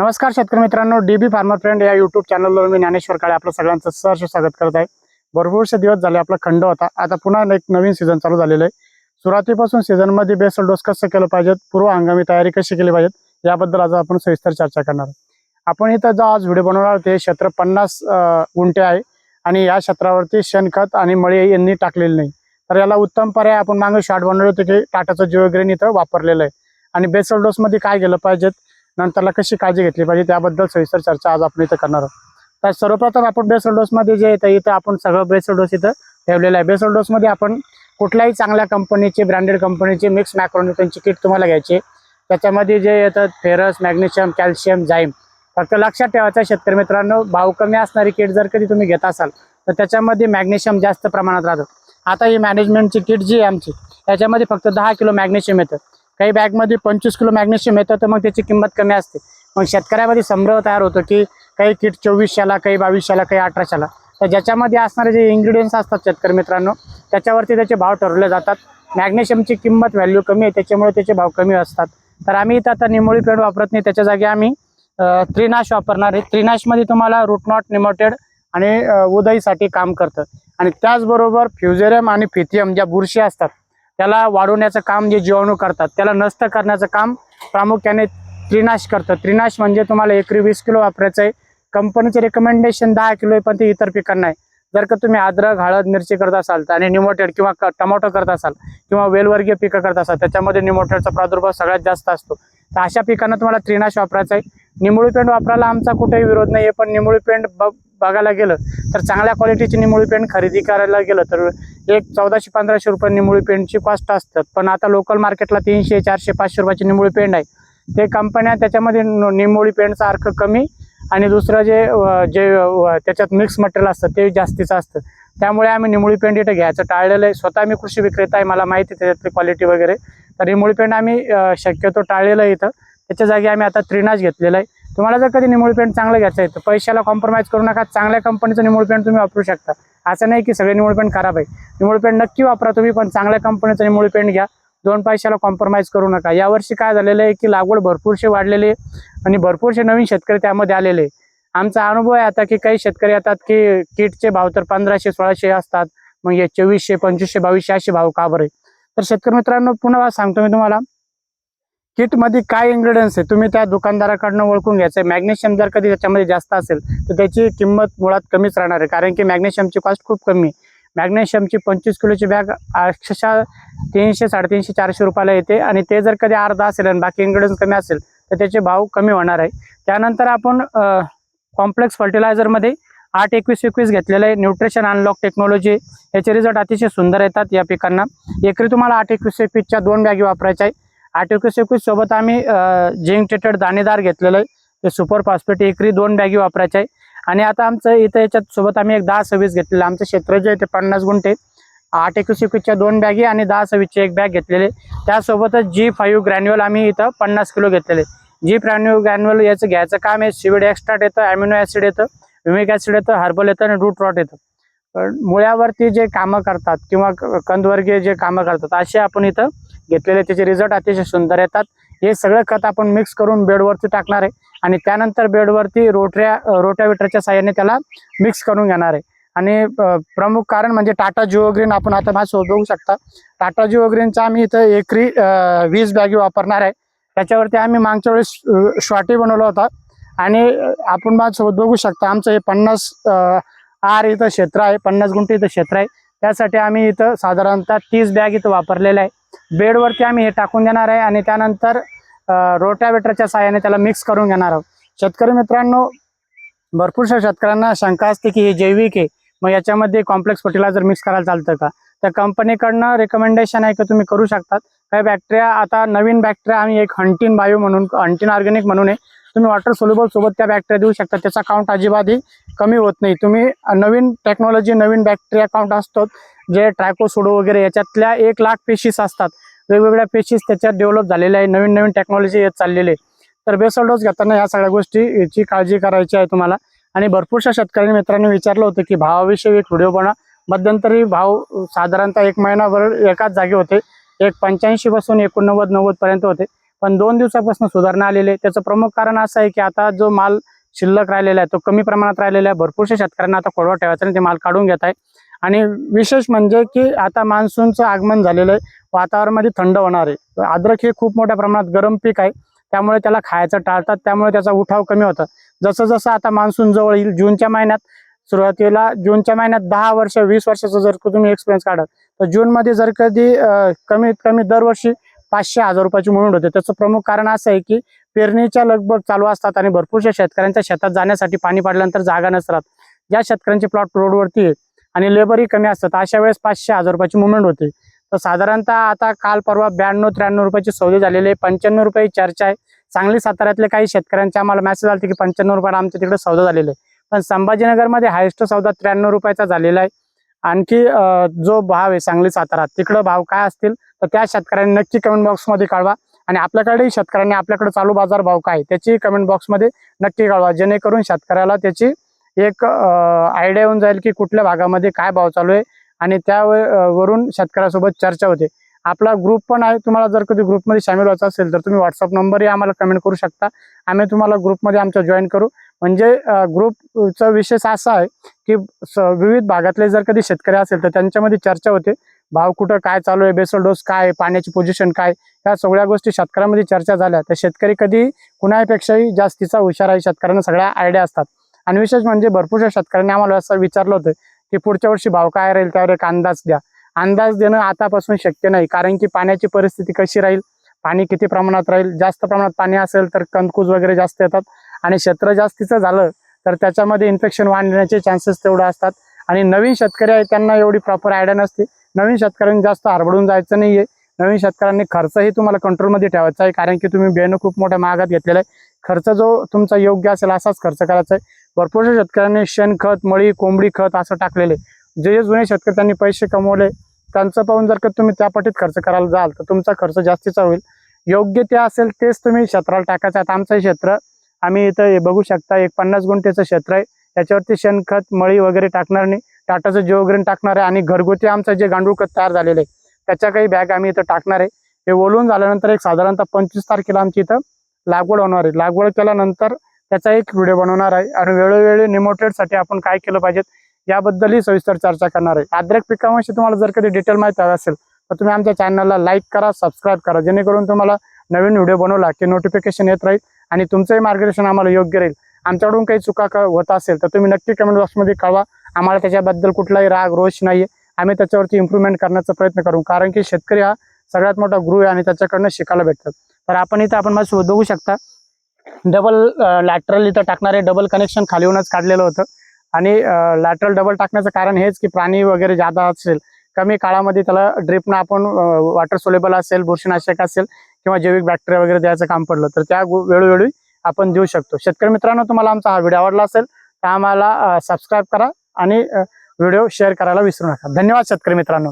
नमस्कार शेतकरी मित्रांनो डीबी फार्मर फ्रेंड या युट्यूब चॅनलवर मी ज्ञानेश्वर काळे आपलं सगळ्यांचं सहर्ष स्वागत करत आहे. भरपूरसे दिवस झाले आपला खंड होता. आता पुन्हा एक नवीन सीझन चालू झालेलं आहे. सुरुवातीपासून सीझनमध्ये बेसल डोस कसं केलं पाहिजेत पूर्व हंगामी तयारी कशी केली पाहिजेत याबद्दल आज आपण सविस्तर चर्चा करणार आपण इथं जो आज व्हिडिओ बनवणार आहोत ते क्षेत्र पन्नास गुंठे आहे. आणि या क्षेत्रावरती शेणखत आणि मळी यांनी टाकलेलं नाही. तर याला उत्तम पर्याय आपण मागे शॉर्ट बनवले होते की टाटाचं जिओग्रेन इथं वापरलेलं आहे. आणि बेसल डोसमध्ये काय गेलं पाहिजेत नंतरला कशी काळजी घेतली पाहिजे त्याबद्दल सविस्तर चर्चा आज आपण इथं करणार आहोत. तर सर्वप्रथम आपण बेसल डोसमध्ये जे येतं इथं आपण सगळं बेसल डोस इथं ठेवलेलं आहे. बेसल डोसमध्ये आपण कुठल्याही चांगल्या कंपनीचे ब्रँडेड कंपनीचे मिक्स मॅक्रोन्युट्रनची किट तुम्हाला घ्यायची त्याच्यामध्ये जे येतात फेरस मॅग्नेशियम कॅल्शियम जाईम. फक्त लक्षात ठेवायचं शेतकरी मित्रांनो भाव कमी असणारी किट जर कधी तुम्ही घेत असाल तर त्याच्यामध्ये मॅग्नेशियम जास्त प्रमाणात राहतं. आता ही मॅनेजमेंटची किट जी आहे आमची त्याच्यामध्ये फक्त दहा किलो मॅग्नेशियम येतं. काही बॅगमध्ये पंचवीस किलो मॅग्नेशियम येतं तर मग त्याची किंमत कमी असते. मग शेतकऱ्यामध्ये संभ्रम तयार होतो की काही किट चोवीसशेला काही बावीसशेला काही अठराशेला. तर ज्याच्यामध्ये असणारे जे इन्ग्रेडियंट्स असतात शेतकरी मित्रांनो त्याच्यावरती त्याचे भाव ठरवले जातात. मॅग्नेशियमची किंमत व्हॅल्यू कमी आहे त्याच्यामुळे त्याचे भाव कमी असतात. तर आम्ही इथं आता निमोळी पेड वापरत नाही त्याच्या जागी आम्ही त्रिनाश वापरणार आहे. त्रिनाशमध्ये तुम्हाला रूटनॉट निमोटेड आणि अं, उदयीसाठी काम करतं. आणि त्याचबरोबर फ्युजेरियम आणि फिथियम ज्या बुरशी असतात त्याला वाढवण्याचं काम जे जीवाणू करतात त्याला नष्ट करण्याचं काम प्रामुख्याने त्रिनाश करतं. त्रिनाश म्हणजे तुम्हाला एकरी वीस किलो वापरायचं आहे कंपनीचे रिकमेंडेशन दहा किलो आहे पण ते इतर पिकांना आहे जर का तुम्ही अद्रक हळद मिरची करत असाल तर आणि निमोटेड किंवा क- टमाटो करत असाल किंवा वेलवर्गीय पिकं करत असाल त्याच्यामध्ये निमोटेडचा प्रादुर्भाव सगळ्यात जास्त असतो. तर अशा पिकांना तुम्हाला त्रिनाश वापरायचं आहे निमुळी पेंड वापरायला आमचा कुठेही विरोध नाही आहे पण निमुळी पेंड ब बघायला गेलं तर चांगल्या क्वालिटीची निमुळी पेंड खरेदी करायला गेलं तर एक चौदाशे पंधराशे रुपये निमुळी पेंडची कॉस्ट असतात. पण आता लोकल मार्केटला तीनशे चारशे पाचशे रुपयाची निमुळी पेंड आहे. ते कंपन्या त्याच्यामध्ये न- निमुळी पेंडचा अर्क कमी आणि दुसरं जे जे त्याच्यात मिक्स मटेरियल असतं ते जास्तीचं असतं. त्यामुळे आम्ही निमुळी पेंड इथं घ्यायचं टाळलेलं आहे. स्वतः मी कृषी विक्रेता आहे मला माहिती आहे त्याच्यातली क्वालिटी वगैरे. तर निमुळी पेंड आम्ही शक्यतो टाळलेलं आहे इथं. त्याच्या जागी आम्ही आता त्रिनाश घेतलेला आहे. तुम्हाला जर कधी निमुळी पेंट चांगलं घ्यायचं आहे तर पैशाला कॉम्प्रोमाइज करू नका. चांगल्या कंपनीचं निमुळी पेंट तुम्ही वापरू शकता. असं नाही की सगळे निमुळी पेंट खराब आहे. निमोळ पेंट नक्की वापरा तुम्ही पण चांगल्या कंपनीचं निमुळी पेंट घ्या. दोन पैशाला कॉम्प्रोमाइज करू नका. यावर्षी काय झालेलं आहे की लागवड भरपूरशी वाढलेली आहे आणि भरपूरसे नवीन शेतकरी त्यामध्ये आलेले आहे. आमचा अनुभव आहे आता की काही शेतकरी येतात की किटचे भाव तर पंधराशे सोळाशे असतात. मग हे चोवीसशे पंचवीसशे बावीसशे असे भाव का बरे तर शेतकरी मित्रांनो पुन्हा सांगतो मी तुम्हाला. किटमध्ये काय इन्ग्रेडियंट्स आहे? तुम्ही त्या दुकानदाराकडनं ओळखून घ्यायचं. आहे मॅग्नेशियम जर कधी त्याच्यामध्ये जास्त असेल तर त्याची किंमत मुळात कमीच राहणार आहे. कारण की मॅग्नेशियमची कॉस्ट खूप कमी आहे. मॅग्नेशियमची पंचवीस किलोची बॅग अक्षरशः तीनशे साडेतीनशे चारशे रुपयाला येते. आणि ते जर कधी अर्धा असेल आणि बाकी इन्ग्रेडियंट्स कमी असेल तर त्याचे भाव कमी होणार आहे. त्यानंतर आपण कॉम्प्लेक्स फर्टिलायझरमध्ये आठ एकवीस एकवीस घेतलेलं आहे. न्यूट्रिशन अनलॉक टेक्नॉलॉजी याचे रिझल्ट अतिशय सुंदर येतात या पिकांना. एकरी तुम्हाला आठ एकवीस एकवीसच्या दोन बॅगी वापरायच्या आहे आठ एकवीस एकवीस सोबत आम्ही जिंक टेटेड दाणेदार घेतलेलं आहे. ते सुपर फॉस्फेट एकरी दोन बॅगी वापरायच्या आहे. आणि आता आमचं इथं याच्यात सोबत आम्ही एक दहा सव्वीस घेतलेलं. आमचं क्षेत्र जे आहे ते पन्नास गुंठे आठ एकवीस एकवीसच्या दोन बॅगी आणि दहा सव्वीसची एक बॅग घेतलेले त्यासोबतच जी फाईव्ह ग्रॅन्युअल आम्ही इथं पन्नास किलो घेतलेले जी प्रान्यू ग्रॅन्युअल याचं घ्यायचं काम आहे. सिविड एक्स्ट्राट येतं अॅमिनो ॲसिड येतं विमिक ॲसिड येतं हर्बल येतं आणि रूट रॉट येतं. पण मुळ्यावरती जे कामं करतात किंवा कंदवर्गीय जे कामं करतात असे आपण इथं घेतलेले त्याचे रिझल्ट अतिशय सुंदर येतात. हे सगळं खत आपण मिक्स करून बेडवरती टाकणार आहे. आणि त्यानंतर बेडवरती रोटऱ्या रोट्याविटरच्या साह्याने त्याला मिक्स करून घेणार आहे. आणि प्रमुख कारण म्हणजे टाटा जिओ ग्रीन आपण आता माझ्यासोबत बघू शकता. टाटा जिओ ग्रीनचा आम्ही इथं एकरी वीस बॅगी वापरणार आहे. त्याच्यावरती आम्ही मागच्या वेळेस श्वाटी बनवला होता. आणि आपण माझ्यासोबत बघू शकता आमचं हे पन्नास आर इथं क्षेत्र आहे. पन्नास गुंठे इथं क्षेत्र आहे. त्यासाठी आम्ही इथं साधारणतः तीस बॅग इथं वापरलेलं आहे. बेडवरती आम्ही हे टाकून देणार आहे आणि त्यानंतर रोटावेटरच्या साहाय्याने त्याला मिक्स करून घेणार आहोत. शेतकरी मित्रांनो भरपूरशा शेतकऱ्यांना शंका असते की हे जैविक आहे. मग याच्यामध्ये कॉम्प्लेक्स फर्टिलायझर मिक्स करायला चालतं का? त्या कंपनीकडनं रेकमेंडेशन आहे की तुम्ही करू शकतात. काही बॅक्टेरिया आता नवीन बॅक्टेरिया आम्ही एक हंटीन बायो म्हणून हंटीन ऑर्गॅनिक म्हणून आहे. तुम्ही वॉटर सोल्युबल सोबत त्या बॅक्टेरिया देऊ शकता. त्याचा काउंट अजिबातही कमी होत नाही. तुम्ही नवीन टेक्नॉलॉजी नवीन बॅक्टेरिया काउंट असतो जे ट्रायकोसोडो वगैरे याच्यातल्या एक लाख पेशीस असतात. वेगवेगळ्या पेशीस त्याच्यात डेव्हलप झालेल्या आहे. नवीन नवीन टेक्नॉलॉजी येत चाललेली आहे. तर बेसल डोस घेताना या सगळ्या गोष्टी याची काळजी करायची आहे तुम्हाला. आणि भरपूरशा शेतकऱ्यांनी मित्रांनी विचारलं होतं की भावाविषयी एक व्हिडिओ बनवा. मध्यंतरी भाव साधारणतः एक महिनाभर एकाच जागी होते. एक पंच्याऐंशी पासून एकोणनव्वद नव्वद पर्यंत होते. पण दोन दिवसापासून सुधारणा आलेली आहे. त्याचं प्रमुख कारण असं आहे की आता जो माल शिल्लक राहिलेला आहे तो कमी प्रमाणात राहिलेला आहे. भरपूरशा शेतकऱ्यांना आता खोडवा ठेवायचा आणि ते माल काढून घेत आहे. आणि विशेष म्हणजे की आता मान्सूनचं आगमन झालेलं आहे. वातावरणामध्ये थंड होणार आहे. अद्रक हे खूप मोठ्या प्रमाणात गरम पीक आहे. त्यामुळे त्याला खायचं टाळतात. त्यामुळे त्याचा उठाव कमी होता. जसं जसं आता मान्सून जवळ येईल जूनच्या महिन्यात सुरुवातीला जूनच्या महिन्यात दहा वर्ष वीस वर्षाचा जर तुम्ही एक्सपिरियन्स काढत तर जूनमध्ये जर कधी कमीत कमी दरवर्षी पाचशे हजार रुपयाची मुवमेंट होते. त्याचं प्रमुख कारण असं आहे की पेरणीच्या लगभग चालू असतात आणि भरपूरशा शेतकऱ्यांच्या शेतात जाण्यासाठी पाणी पडल्यानंतर जागा नसतात. ज्या शेतकऱ्यांचे प्लॉट रोडवरती आहे आणि लेबरही कमी असतात. अशा वेळेस पाचशे हजार रुपयाची मुवमेंट होते. तर साधारणतः आता काल परवा ब्याण्णव त्र्याण्णव रुपयाची सौदे झालेले पंच्याण्णव रुपये चर्चा आहे. सांगली साताऱ्यातले काही शेतकऱ्यांचे आम्हाला मेसेज आले की पंच्याण्णव रुपयाला आमच्या तिकडे सौदा झालेला आहे. पण संभाजीनगरमध्ये हायेस्ट सौदा त्र्याण्णव रुपयाचा झालेला आहे. आणखी जो भाव आहे सांगली सातारा तिकडं भाव काय असतील? तर त्या शेतकऱ्यांनी नक्की कमेंट बॉक्समध्ये कळवा. आणि आपल्याकडेही शेतकऱ्यांनी आपल्याकडे चालू बाजार भाव काय आहे त्याची कमेंट बॉक्समध्ये नक्की कळवा. जेणेकरून शेतकऱ्याला त्याची एक आयडिया येऊन जाईल की कुठल्या भागामध्ये काय भाव चालू आहे आणि त्या वरून शेतकऱ्यासोबत चर्चा होते. आपला ग्रुप पण आहे. तुम्हाला जर कधी ग्रुपमध्ये सामील व्हायचं असेल तर तुम्ही व्हॉट्सअप नंबरही आम्हाला कमेंट करू शकता. आम्ही तुम्हाला ग्रुपमध्ये आमच्या जॉईन करू. म्हणजे ग्रुपचा विशेष असा आहे की स- विविध भागातले जर कधी शेतकरी असेल तर त्यांच्यामध्ये चर्चा होते. भाव कुठं काय चालू आहे बेसल डोस काय पाण्याची पोझिशन काय ह्या सगळ्या गोष्टी शेतकऱ्यांमध्ये चर्चा झाल्या. तर शेतकरी कधी कुणापेक्षाही जास्तीचा हुशार आहे शेतकऱ्यांना सगळ्या आयडिया असतात. आणि विशेष म्हणजे भरपूरशा शेतकऱ्यांनी आम्हाला असं विचारलं होतं की पुढच्या वर्षी भाव काय राहील त्यावर एक अंदाज द्या. अंदाज देणं आतापासून शक्य नाही कारण की पाण्याची परिस्थिती कशी राहील पाणी किती प्रमाणात राहील जास्त प्रमाणात पाणी असेल तर कंदकूज वगैरे जास्त येतात आणि क्षेत्र जास्तीचं झालं तर त्याच्यामध्ये इन्फेक्शन वाढण्याचे चान्सेस तेवढे असतात. आणि नवीन शेतकरी आहे त्यांना एवढी प्रॉपर आयडिया नसते. नवीन शेतकऱ्यांनी जास्त हरबडून जायचं नाहीये. नवीन शेतकऱ्यांनी खर्चही तुम्हाला कंट्रोलमध्ये ठेवायचा आहे कारण की तुम्ही बियाणं खूप मोठ्या महागात घेतलेला आहे. खर्च जो तुमचा योग्य असेल असाच खर्च करायचा आहे. भरपूरशा शेतकऱ्यांनी शेणखत मळी कोंबडी खत असं टाकलेले. जे जे जुने शेतकरी त्यांनी पैसे कमवले त्यांचं पाहून जर का तुम्ही त्या पटीत खर्च करायला जाल तर तुमचा खर्च जास्तीचा होईल. योग्य ते असेल तेच तुम्ही क्षेत्राला टाकायचं आता आमचं हे क्षेत्र आम्ही इथं हे बघू शकता एक पन्नास गुंठेचं क्षेत्र आहे. त्याच्यावरती शेणखत मळी वगैरे टाकणार नाही. टाटाचं जिओग्रेन टाकणार आहे आणि घरगुती आमचं जे गांडूळ खत तयार झालेलं आहे त्याच्या काही बॅग आम्ही इथं टाकणार आहे. हे ओलून झाल्यानंतर एक साधारणतः पंचवीस तारखेला आमची इथं लागवड होणार आहे. लागवड केल्यानंतर त्याचा एक व्हिडिओ बनवणार आहे. आणि वेळोवेळी निमोटेडसाठी आपण काय केलं पाहिजे याबद्दलही सविस्तर चर्चा करणार आहे. अद्रक पिकाविषयी तुम्हाला जर कधी डिटेल माहिती हवी असेल तर तुम्ही आमच्या चॅनलला लाईक करा सबस्क्राईब करा. जेणेकरून तुम्हाला नवीन व्हिडिओ बनवला की नोटिफिकेशन येत राहील आणि तुमचंही मार्गदर्शन आम्हाला योग्य राहील. आमच्याकडून काही चुका होत असेल तर तुम्ही नक्की कमेंट बॉक्समध्ये कळवा. आम्हाला त्याच्याबद्दल कुठलाही राग रोष नाहीये. आम्ही त्याच्यावरती इम्प्रूव्हमेंट करण्याचा प्रयत्न करू कारण की शेतकरी हा सगळ्यात मोठा गुरु आहे आणि त्याच्याकडनं शिकायला भेटतात. तर आपण इथं आपण माझ्यासोबत बघू शकता डबल लॅटरल इथं टाकणारे डबल कनेक्शन खाली येऊनच काढलेलं होतं. आणि लॅटरल डबल टाकण्याचं कारण हेच की प्राणी वगैरे जादा असेल कमी काळामध्ये त्याला ड्रिपनं आपण वॉटर सोलेबल असेल बुरशीनाशक असेल किंवा जैविक बॅक्टेरिया वगैरे द्यायचं काम पडलं तर त्या वेळोवेळी आपण देऊ शकतो. शेतकरी मित्रांनो तुम्हाला आमचा हा व्हिडिओ आवडला असेल तर आम्हाला सबस्क्राईब करा आणि व्हिडिओ शेअर करायला विसरू नका. धन्यवाद शेतकरी मित्रांनो.